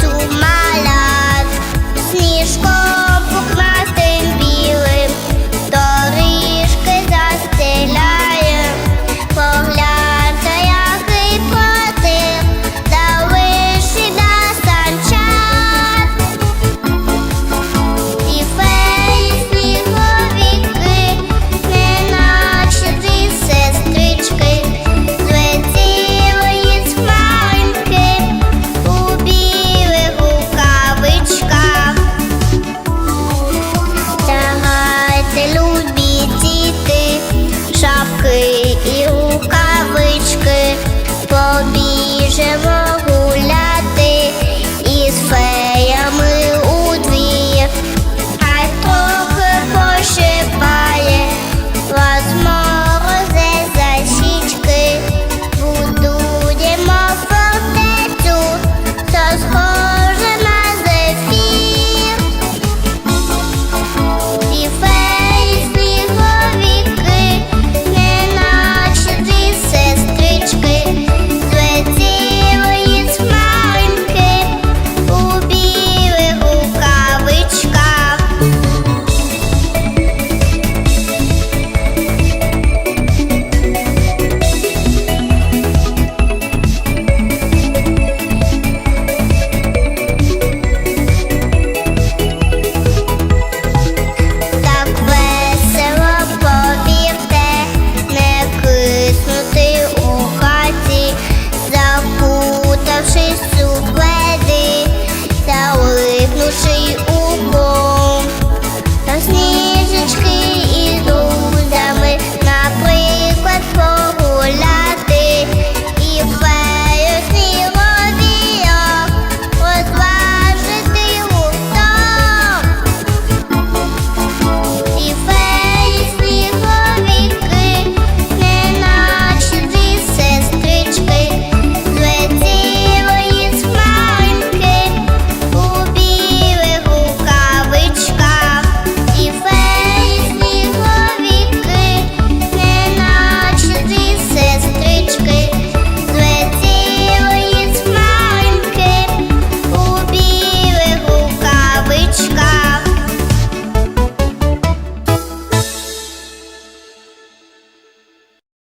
Sumalat, Zniżko. chamou. We'll see